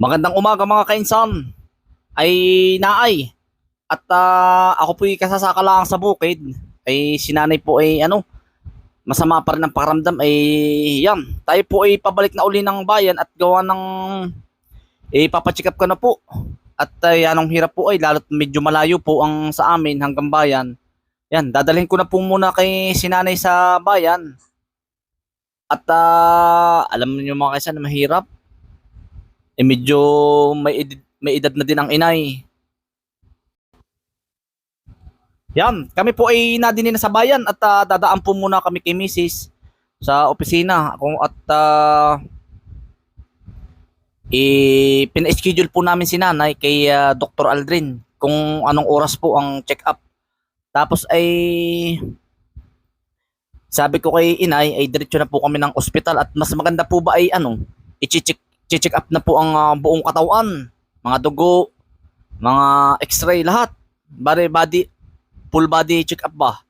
Magandang umaga mga kainsan. Ay naay. At ah, ako po'y kasasaka lang sa bukid. Ay sinanay po ay ano, masama pa rin ang pakiramdam ay yan. Tayo po ay pabalik na uli ng bayan at gawa ng eh papacheck up ko na po. At ay anong hirap po ay lalo't medyo malayo po ang sa amin hanggang bayan. Yan, dadalhin ko na po muna kay sinanay sa bayan. At ah, alam niyo mga kaisan na mahirap eh medyo may edad, may edad na din ang inay. Yan, kami po ay nadinin na sa bayan at ah, dadaan po muna kami kay Mrs. sa opisina kung at uh, eh, pina-schedule po namin si nanay kay ah, Dr. Aldrin kung anong oras po ang check-up. Tapos ay sabi ko kay inay ay diretso na po kami ng ospital at mas maganda po ba ay ano, i-check check up na po ang ah, buong katawan, mga dugo, mga x-ray lahat. Bari body full body check up ba?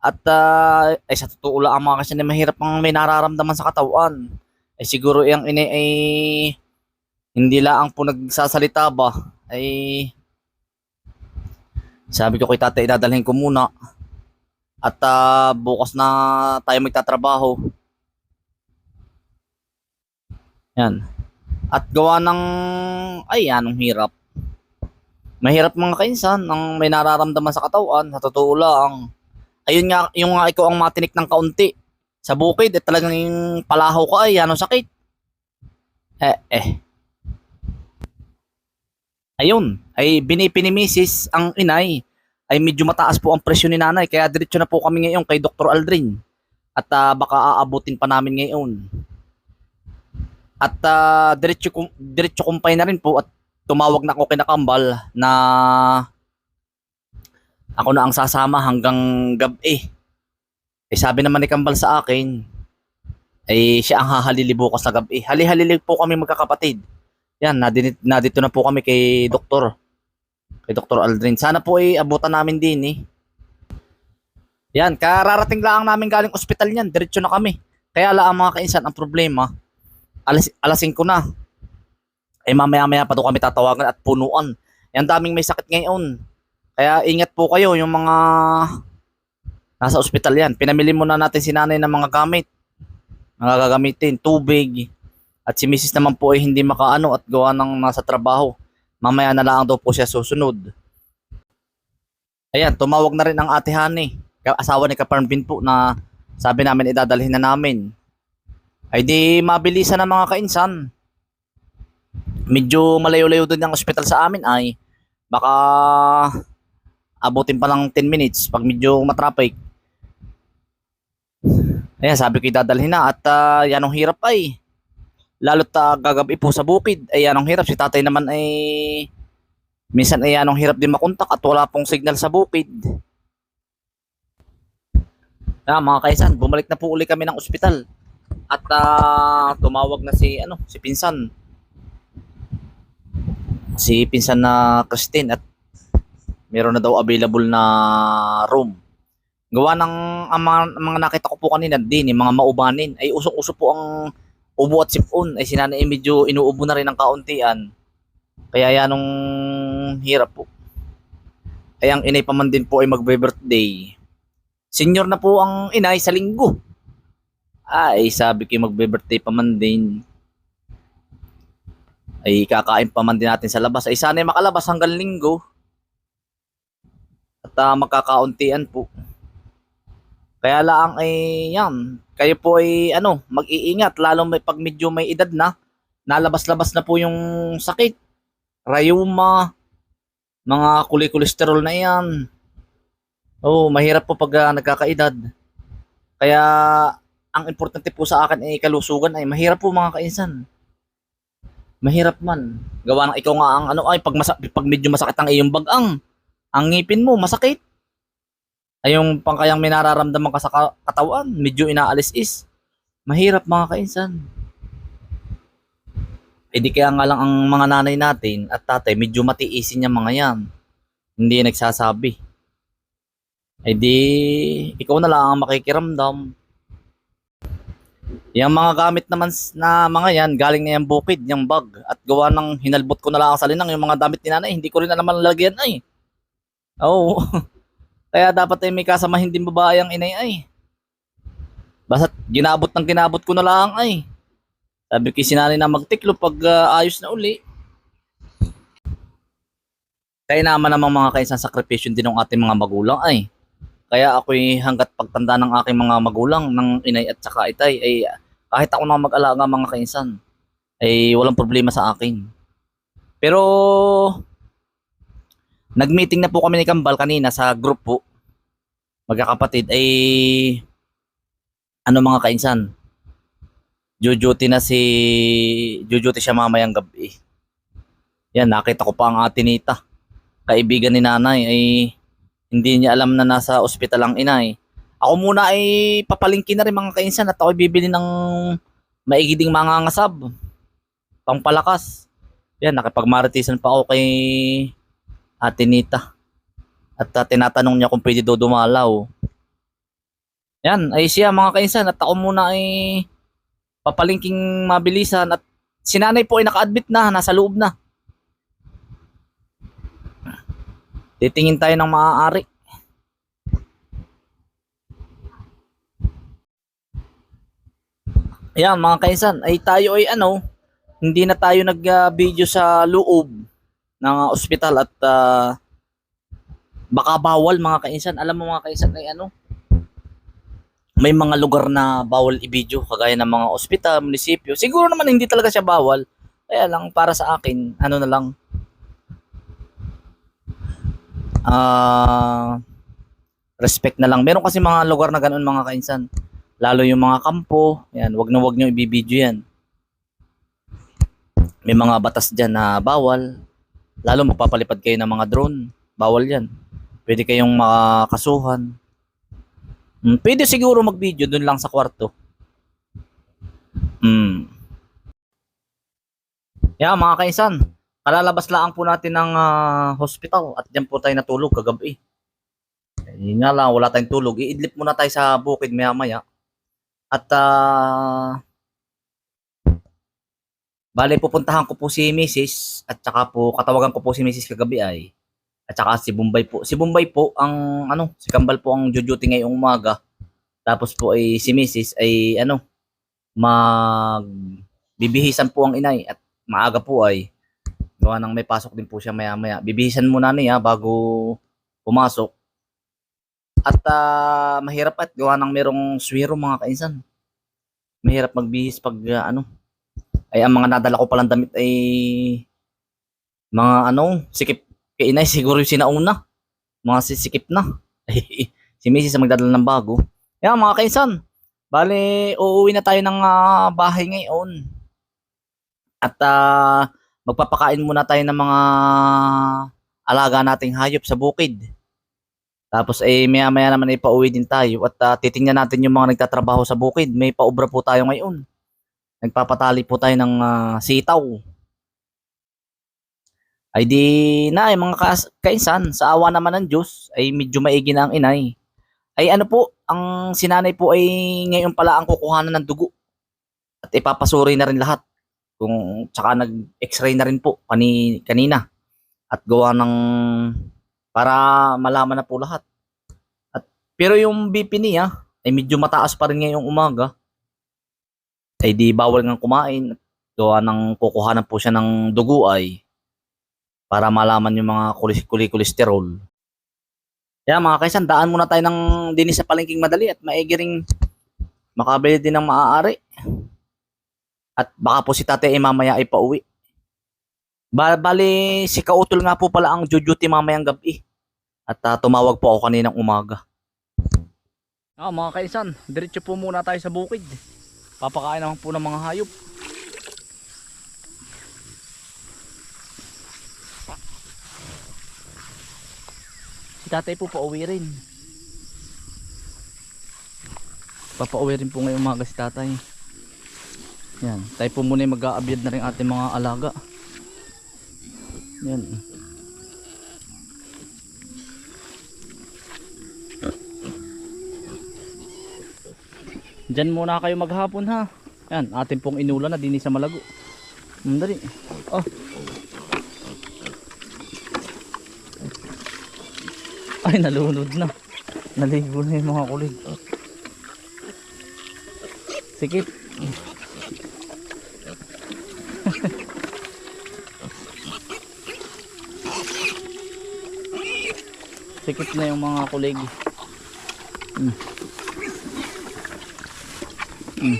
At ah, ay sa totoo lang mga kasi na mahirap ang may nararamdaman sa katawan. Ay siguro yung ini ay hindi lang po nagsasalita ba ay sabi ko kay tatay dadalhin ko muna at ah, bukas na tayo magtatrabaho yan at gawa ng ay anong hirap. Mahirap mga kainsan ang may nararamdaman sa katawan sa totoo lang. Ayun nga yung nga ikaw ang matinik ng kaunti. Sa bukid eh talagang palahaw ka ay anong sakit? Eh eh. Ayun ay binipi ni misis ang inay. Ay medyo mataas po ang presyon ni nanay kaya diretso na po kami ngayon kay Dr. Aldrin. At ah, baka aabutin pa namin ngayon at uh, diretso, diretso kumpay na rin po at tumawag na ako kay Nakambal na ako na ang sasama hanggang gabi. Eh sabi naman ni Kambal sa akin, ay siya ang hahalili bukas na gabi. Hali-halili po kami magkakapatid. Yan, nadinit, nadito na po kami kay Doktor. Kay Dr. Aldrin. Sana po ay abutan namin din eh. Yan, kararating lang namin galing ospital niyan. Diretso na kami. Kaya lang mga kainsan, ang problema, alas, alas 5 na. Eh mamaya-maya pa doon kami tatawagan at punuan. Yan daming may sakit ngayon. Kaya ingat po kayo yung mga nasa ospital yan. Pinamili muna natin si nanay ng mga gamit. Mga gagamitin, tubig. At si misis naman po ay hindi makaano at gawa ng nasa trabaho. Mamaya na lang daw po siya susunod. Ayan, tumawag na rin ang ate ka- Asawa ni Kaparmbin po na sabi namin idadalhin na namin ay di mabilisan ng mga kainsan. Medyo malayo-layo din ang ospital sa amin ay baka abutin pa lang 10 minutes pag medyo matraffic. Ayan, sabi ko dadalhin na at uh, yan ang hirap ay. Lalo't uh, gagabi po sa bukid ay yan ang hirap. Si tatay naman ay minsan ay yan ang hirap din makontak at wala pong signal sa bukid. Ah, mga kaisan, bumalik na po uli kami ng ospital at ah, tumawag na si ano si Pinsan. Si Pinsan na Christine at meron na daw available na room. Gawa ng ang mga, ang mga nakita ko po kanina din yung mga maubanin. Ay usok-usok po ang ubo at sipon. Ay sinana ay medyo inuubo na rin ng kauntian. Kaya yan nung hirap po. Ay ang inay pa man din po ay magbe-birthday. Senior na po ang inay sa linggo ay, sabi ko magbe-birthday pa man din. Ay, kakain pa man din natin sa labas. Ay, sana makalabas hanggang linggo. At ah, magkakauntian po. Kaya lang ay yan. Kayo po ay ano, mag-iingat. Lalo may pag medyo may edad na. Nalabas-labas na po yung sakit. Rayuma. Mga kulikolesterol na yan. Oh, mahirap po pag ah, nagkakaedad. Kaya ang importante po sa akin ay kalusugan ay mahirap po mga kainsan. Mahirap man. Gawa ng ikaw nga ang ano ay pag, masa, pag medyo masakit ang iyong bagang, ang ngipin mo masakit. Ay yung pangkayang may nararamdaman ka sa ka- katawan, medyo inaalis is. Mahirap mga kainsan. E di kaya nga lang ang mga nanay natin at tatay medyo matiisin yung mga yan. Hindi nagsasabi. Eh di, ikaw na lang ang makikiramdam. Yung mga gamit naman na mga yan, galing na yung bukid, yung bag. At gawa ng hinalbot ko na lang sa linang yung mga damit ni nanay. Hindi ko rin alam ang lagyan ay. Oo. Kaya dapat ay may kasamahin din babae ang inay ay. Basta ginabot ng ginabot ko na lang ay. Sabi ko sinanay na magtiklo pag ah, ayos na uli. Kaya naman namang mga kaisang sakripisyon din ng ating mga magulang ay. Kaya ako'y hanggat pagtanda ng aking mga magulang, ng inay at saka itay, ay kahit ako na mag-alaga mga kainsan, ay walang problema sa akin. Pero, nag-meeting na po kami ni Kambal kanina sa group po, magkakapatid, ay ano mga kainsan, jujuti na si, jujuti siya mamayang gabi. Yan, nakita ko pa ang ate Nita, kaibigan ni nanay, ay hindi niya alam na nasa ospital ang inay. Ako muna ay papalingkin na rin mga kainsan at ako bibili ng maigiding mga ngasab. Pangpalakas. Yan, nakipagmaritisan pa ako kay Ate Nita. At uh, tinatanong niya kung pwede daw dumalaw. Yan, ay siya mga kainsan at ako muna ay papalingking mabilisan at sinanay po ay naka-admit na, nasa loob na. Titingin tayo ng maaari. Ayan mga kainsan, ay tayo ay ano, hindi na tayo nag-video sa loob ng uh, ospital at ah, baka bawal mga kainsan. Alam mo mga kainsan ay ano, may mga lugar na bawal i-video kagaya ng mga ospital, munisipyo. Siguro naman hindi talaga siya bawal. Kaya lang para sa akin, ano na lang, ah respect na lang. Meron kasi mga lugar na ganoon mga kainsan. Lalo yung mga kampo, yan, wag na wag nyo ibibidyo yan. May mga batas dyan na bawal. Lalo magpapalipad kayo ng mga drone, bawal yan. Pwede kayong makasuhan. Hmm, pwede siguro mag-video dun lang sa kwarto. Hmm. Yeah, mga kainsan, kalalabas lang po natin ng ah, hospital at diyan po tayo natulog kagabi. Eh, nga lang, wala tayong tulog. Iidlip muna tayo sa bukid maya maya. At ah bale pupuntahan ko po si Mrs. at saka po katawagan ko po si Mrs. kagabi ay at saka si Bombay po. Si Bombay po ang ano, si Kambal po ang jujuti ngayong umaga. Tapos po ay si Mrs. ay ano mag bibihisan po ang inay at maaga po ay gawa ng may pasok din po siya maya maya. Bibihisan muna niya bago pumasok. At ah, mahirap at gawa ng merong swero mga kainsan. Mahirap magbihis pag ah, ano. Ay ang mga nadala ko palang damit ay mga ano, sikip kay inay siguro yung sinauna. Mga sisikip na. si Mrs. ang magdadala ng bago. Yan mga kainsan. Bale, uuwi na tayo ng ah, bahay ngayon. At ah, magpapakain muna tayo ng mga alaga nating hayop sa bukid. Tapos eh maya maya naman ay pauwi din tayo at ah, titingnan natin yung mga nagtatrabaho sa bukid. May paubra po tayo ngayon. Nagpapatali po tayo ng ah, sitaw. Ay di na ay mga kas- kainsan sa awa naman ng Diyos ay medyo maigi na ang inay. Ay ano po, ang sinanay po ay ngayon pala ang kukuhanan ng dugo. At ipapasuri na rin lahat. Kung tsaka nag-x-ray na rin po kani, kanina. At gawa ng para malaman na po lahat. At pero yung BP niya ay medyo mataas pa rin ngayong umaga. Ay di bawal nga kumain. Gawa ng kukuhanan po siya ng dugo ay para malaman yung mga kolesterol. Kaya mga kaisan, daan muna tayo ng dinis sa palengking madali at maigi ring makabili din ng maaari. At baka po si tate ay mamaya ay pauwi. Ba bali, si Kautol nga po pala ang jujuti mamayang gabi. At ah, tumawag po ako kaninang umaga. Ah, mga kaisan, diretso po muna tayo sa bukid. Papakain naman po ng mga hayop. Si tatay po pauwi rin. Papauwi rin po ngayong umaga si tatay. Yan, tayo po muna mag-aabyad na rin ating mga alaga. Yan. Diyan muna kayo maghapon ha. Yan, atin pong inulan na din sa Malago. Hmm, dali. Oh. Ay, nalunod na. Naligo na yung mga kulig. Sikip. Sikip na yung mga kulig. Mm. Mm.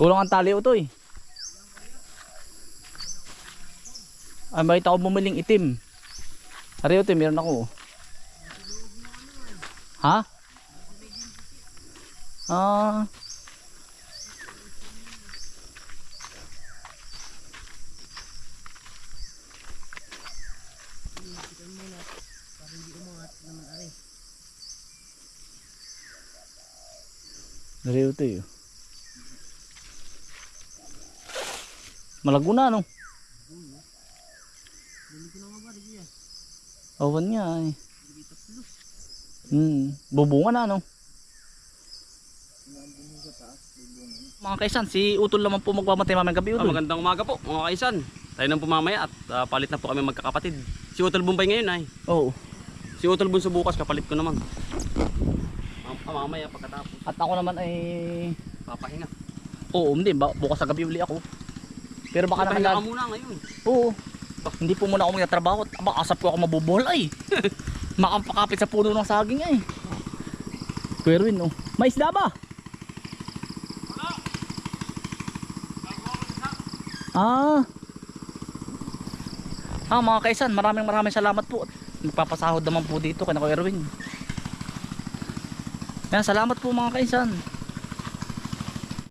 Kulang ang tali ito eh. Ay, makita ko bumiling itim. Ari ito, meron ako. Ha? Ah. Dari ito eh. Malago na no? Awan nga eh. Hmm, bubunga na no? Mga kaisan, si Utol naman po magmamatay mamayang gabi Ah, Utol. magandang umaga po mga kaisan. Tayo nang pumamaya at ah, palit na po kami magkakapatid. Si Utol Bumbay ngayon ay. Oo. Si Utol Bunso bukas kapalit ko naman. Ah, mamaya pagkatapos At ako naman ay papahinga. Oo, hindi ba bukas sa gabi uli ako. Pero baka naman Pahinga ka muna ngayon. Oo. Hindi po muna ako magtatrabaho. at Aba, asap ko ako mabubuhol ay. Makampakapit sa puno ng saging ay. Kuya Erwin, oh. May isda ba? Ah. Ah, mga kaisan, maraming maraming salamat po. Magpapasahod naman po dito kay Kuya Erwin. Yan, salamat po mga kaisan.